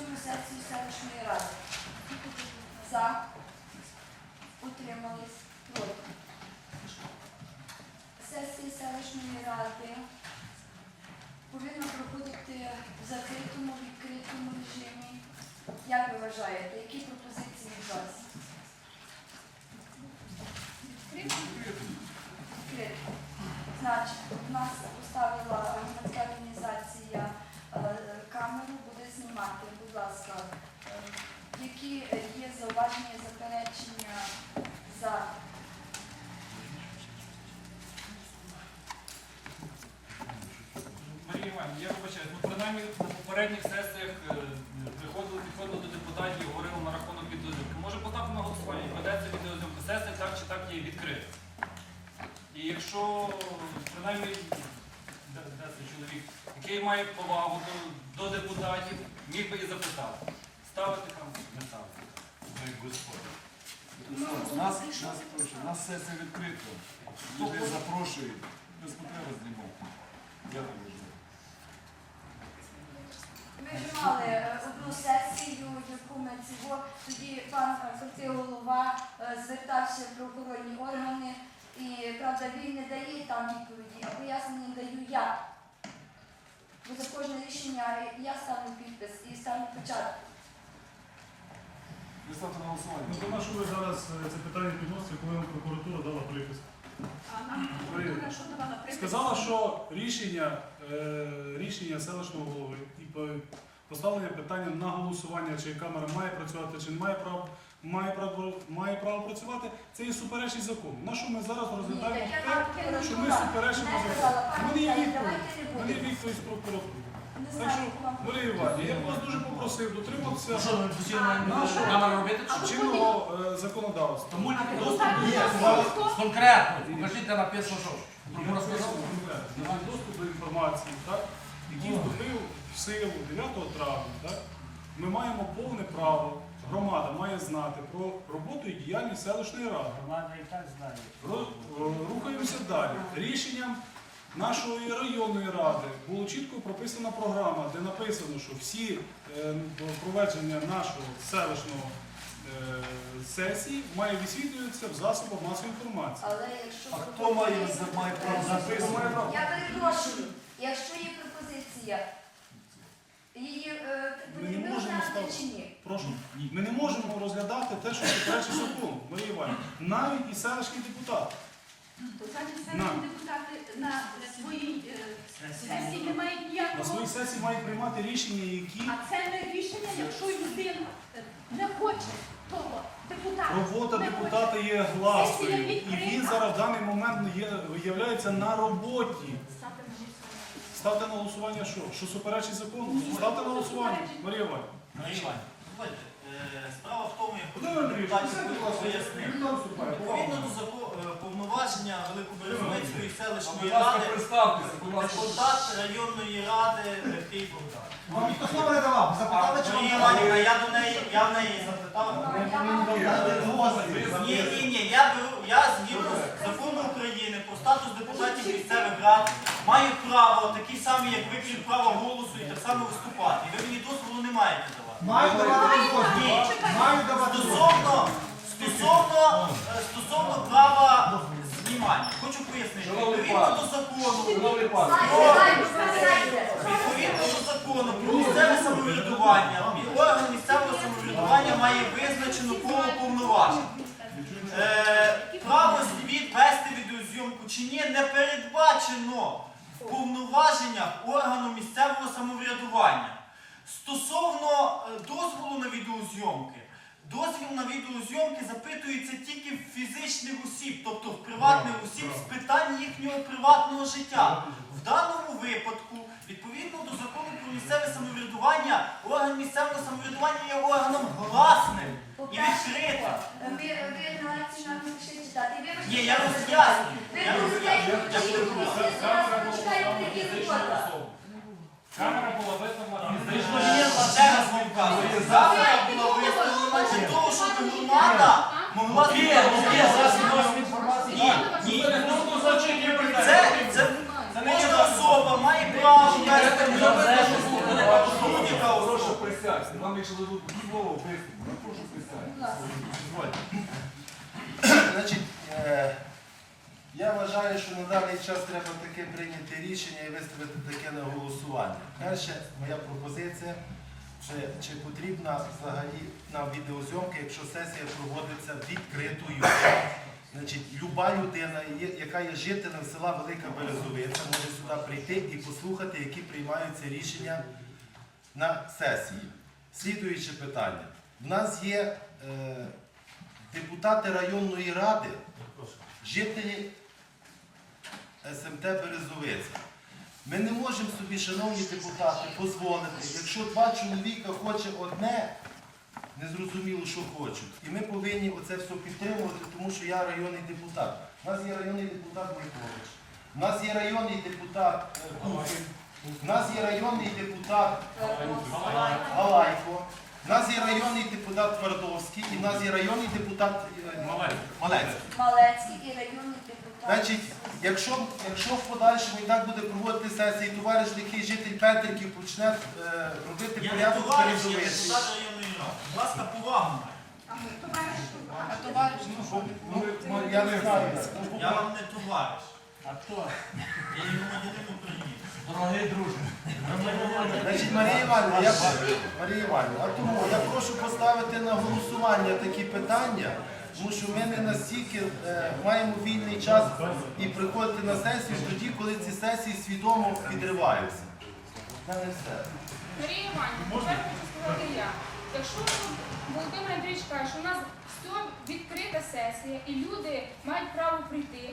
сьому сесію селищної ради. За. Утримались. Проти. Сесії селищної ради повинна проходити в закритому, відкритому режимі. Як ви вважаєте, які пропозиції від вас? Відкрито. Значить, у нас поставила громадська організація е, камеру, буде знімати. Будь ласка, е, які є зауваження, заперечення за Марія Іванівна, я вибачаюсь, ну принаймні на попередніх сесіях е, приходили, підходили до депутатів, говорили на рахунок відеозйомки. Може поставити на голосування, ведеться відеозйомка сесія, так чи так є відкрита. І якщо принаймні де, де цей чоловік, який має повагу до, до депутатів, міг би і запитати. Ставити там, не ставити. У нас, нас, прошу, у нас сесія відкрита. Людей запрошують. Без потреби знімати. Я так вважаю. Ми вже мали е, одну сесію, яку ми цього, тоді пан Крутий голова е, звертався в правоохоронні органи, і правда він не дає там відповіді, а пояснення даю я. Бо за кожне рішення я ставлю підпис і ставлю початок. Ви ставте на голосування. Ну, тому що ви зараз е, це питання підносите, коли вам прокуратура дала приписку. Прокуратура що давала припис? Сказала, що рішення, е, рішення селищного голови і по- поставлення питання на голосування, чи камера має працювати, чи не має права, має право, має право працювати, це є суперечить закону. На що ми зараз розглядаємо те, що ми прокуратура суперечимо закону. Віталій, відповідь. будемо. відповідь з прокуратури. Так що. Марія Іванівна, я б вас дуже попросив дотриматися нашого робити? А чинного е, законодавства. Тому доступ. Конкретно. Покажіть, де написано, що. Я немає доступ до інформації, так, який вступив в силу 9 травня. Так, ми маємо повне право, громада має знати про роботу і діяльність селищної ради. Громада і так знає. Ро- е, Рухаємося далі. Рішенням нашої районної ради було чітко прописана програма, де написано, що всі е, проведення нашого селищного е, сесії має висвітлюватися в засобах масової інформації. Але якщо А хто має, має право записувати? Я перепрошую, якщо є пропозиція, її е, Ми не потрібно можемо розглянути ставити. Чи ні? Прошу, ми не можемо розглядати те, що суперечить закону, Марія Іванівна. Навіть і селищні депутати. То значить, На. самі депутати на своїй е, сесії не мають На ніякого. своїй сесії мають приймати рішення, які А це не рішення, якщо людина е, не хоче того депутата. робота не депутата є гласною. І він зараз в даний момент є, виявляється на роботі. Ставте на голосування. Ставте на голосування що? Що суперечить закону? Ставте на голосування, Марія Іванівна. Іванівна, дозвольте, е, справа в тому, я Володимир Андрійович, депутатів сядьте, будь ласка. пояснити. Відповідно до зако- е, повноваження Великоберезовецької селищної Будь ласка, ради, представтеся, будь ласка. депутат районної ради Легкий Богдан. Вам ніхто слово не давав. Запитали, чи Марія вам Іванівна, я до неї, я в неї запитав. Ні, ні, ні, я беру, я згідно з закону України про статус депутатів місцевих рад маю право, такі самі, як ви, крім права голосу, і так само виступати. І ви мені дозволу не маєте давати. Маю давати Ні. Маю давати. Стосовно, стосовно, е, стосовно права знімання, хочу пояснити. Шановний Відповідно до закону, Шановний відповідно до закону про місцеве самоврядування, орган місцевого самоврядування має визначену коло повноважень. Е, право звіт вести відеозйомку чи ні не передбачено в повноваженнях органу місцевого самоврядування. Стосовно е, дозволу на відеозйомки, дозвіл на відеозйомки запитується тільки в фізичних осіб, тобто в приватних осіб з питань їхнього приватного життя. В даному випадку, відповідно до закону про місцеве самоврядування, орган місцевого самоврядування є органом гласним і відкритим. Ні, я що Я розумієте, Камера була виставлена фізично. Ще раз вам кажу, завтра була виставлена для того, щоб громада могла засобів інформації. Ні, ні. Це, це, кожна особа має право вести будь-яка особа. Прошу присягти. Нам якщо дадуть слово, прошу присягти. Прийняти рішення і виставити таке на голосування. Перше, моя пропозиція, чи, чи потрібна взагалі на відеозйомка, якщо сесія проводиться відкритою. Значить, люба людина, яка є жителем села Велика Березовиця, може сюди прийти і послухати, які приймаються рішення на сесії. Слідуюче питання. У нас є е, депутати районної ради, жителі СМТ Березовиця. Ми не можемо собі, шановні депутати, дозволити, якщо два чоловіка хоче одне, незрозуміло, що хочуть. І ми повинні оце все підтримувати, тому що я районний депутат. У нас є районний депутат Майкович, у нас є районний депутат е, Кухин, у нас є районний депутат Галайко, у нас є районний депутат Твардовський і в нас є районний депутат е, Малецький. Малецький і районний депутат. Значить, якщо, якщо в подальшому і так буде проводити сесії, товариш, який житель Петриків почне е, робити Я не порядок товариш, я передовиці. депутат районної ради. Будь ласка, повагу маю. А товариш Ну, ми- ми- Я не знаю. ну, Я вам не товариш. А хто? Я є громадянин України. Дорогий друже. Значить, Марія Іванівна, я, Марія Іванівна, а тому я прошу поставити на голосування такі питання, тому що ми не настільки е, маємо вільний час і приходити на сесію тоді, коли ці сесії свідомо підриваються. Це не все. Марія Іванівна, тепер хочу сказати я. Якщо Володимир Андрійович каже, що у нас все відкрита сесія і люди мають право прийти.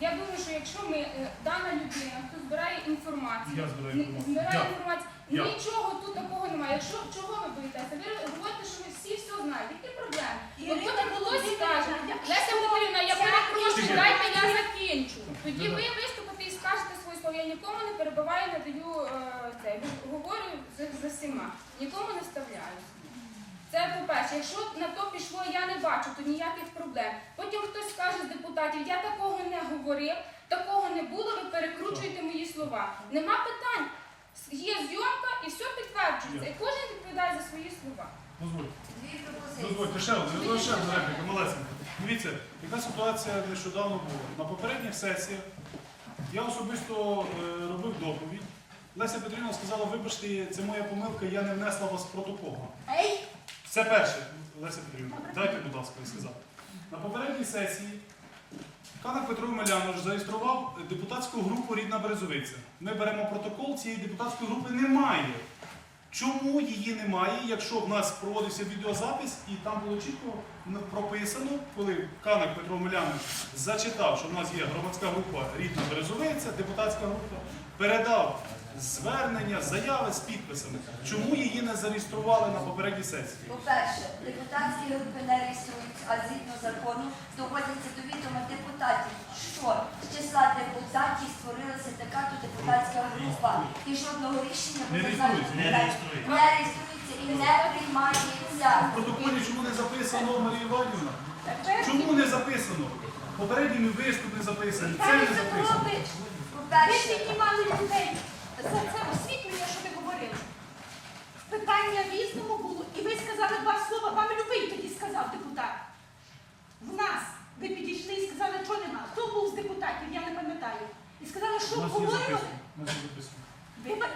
Я думаю, що якщо ми е, дана людина, хто збирає інформацію, Я збираю не- інформацію. збирає Я. інформацію, Я. нічого тут такого немає. Якщо чого ви боїтеся? Ви говорите, що ви всі все знаєте. Які проблеми? От Ірина потім хтось Володимирівна, скаже, якщо Леся Петрівна, я ця перепрошую, Тихо. дайте я закінчу. Тоді ви виступите і скажете свої слова. Я нікому не перебиваю, не даю е, це. Говорю за, за всіма. Нікому не вставляюся. Це по-перше, якщо на то пішло, я не бачу, то ніяких проблем. Потім хтось скаже з депутатів, я такого не говорив, такого не було, ви перекручуєте мої слова. Нема питань. Є зйомка і все підтверджується. І кожен відповідає за свої слова. Дозвольте. Дозвольте ще одне, ще одна репліка, малесенька. Дивіться, яка ситуація нещодавно була. На попередніх сесіях я особисто е, робив доповідь. Леся Петрівна сказала, вибачте, це моя помилка, я не внесла вас в протокол. Ей, Це перше, Леся Петрівна, дайте, будь ласка, сказати. На попередній сесії Канак Петро Мелянович зареєстрував депутатську групу Рідна Березовиця. Ми беремо протокол, цієї депутатської групи немає. Чому її немає, якщо в нас проводився відеозапис і там було чітко прописано, коли Канак Петро Милянович зачитав, що в нас є громадська група Рідна Березовиця, депутатська група, передав звернення, заяви з підписами. Чому її не зареєстрували на попередній сесії? По-перше, депутатські групи не реєструються, а згідно закону доводяться до відома депутатів, що числа депутатів створилася така то депутатська група. І жодного рішення Не реєструється, не не реєструється. і не приймається. В протоколі чому не записано, Марія Іванівна? Чому не записано? Попередній виступ не записаний, це не записано. Ви піднімали людей за це освітлення, що ви говорили. Питання в різному було, і ви сказали два слова, вам любий тоді сказав депутат. В нас ви підійшли і сказали, що нема. Хто був з депутатів, я не пам'ятаю. І сказали, що обговорювали. Вибач-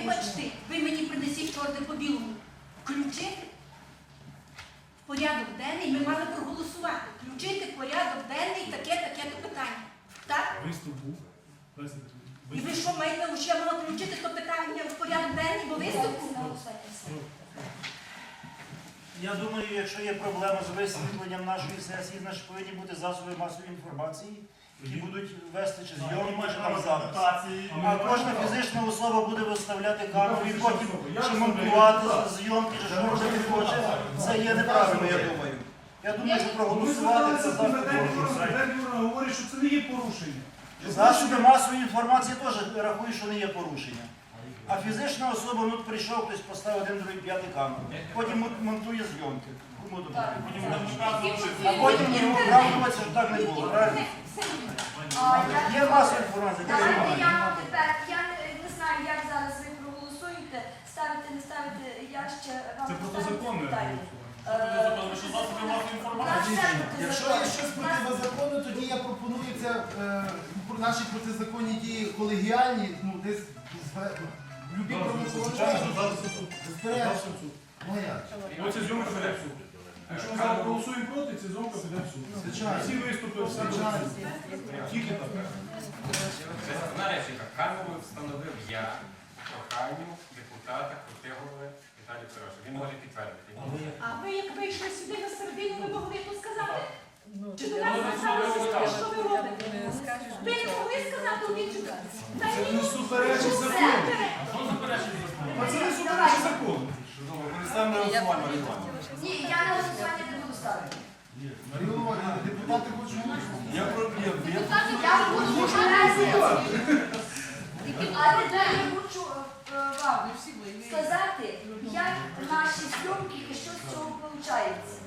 Вибачте, ви мені принесіть чорти по білому. Включити в порядок денний, ми мали проголосувати. Включити в порядок денний таке, таке то питання. Так? Виступ був. І ви що маєте ще мало включити то питання в порядок денний, бо виступ? Я думаю, якщо є проблема з висвітленням нашої сесії, значить повинні бути засоби масової інформації, які будуть вести чи зйомки, чи там запис. А кожна фізична особа буде виставляти камеру і потім чи монтувати зйомки, чи що робити хоче. Це є неправильно, я думаю. Я думаю, що проголосувати це завжди. Говорить, що це не є порушення. Засоби масової інформації теж рахують, що не є порушення. А фізична особа, ну прийшов, хтось поставив один, другий, п'ятий камеру. Потім монтує зйомки. Кому? Які А потім йому оправдуватися, що так не було. Правильно? Є масова інформація, яка Давайте немає. я тепер, я не, знаю, як зараз ви проголосуєте, ставити, не ставити, я ще вам Це протизаконне питання. голосування. Е, інформації. Якщо є щось протизаконне. У нас- протизаконне, тоді я пропоную це наші протизаконні дії колегіальні, ну десь любі. Ну як? Оця зйомка піде в суд. Якщо ми зараз голосуємо проти, ця зйомка піде в суд. Звичайно. Всі виступи, все буде в суд. Тільки так. Репліка. Камеру встановив я проханню депутата Крутигової Віталія Петровича. Він може підтвердити. А ви як вийшли сюди на середину, ви могли тут сказати? Чи до Ну, нас зверталися, що ви робите? Ви не могли сказати один чудо? Це не суперечить закону. Що закон? Ні, я на голосування не буду ставити. Марія депутати хочуть голосувати. Я про я, я буду Але я хочу вам сказати, як наші зйомки і що з цього виходить.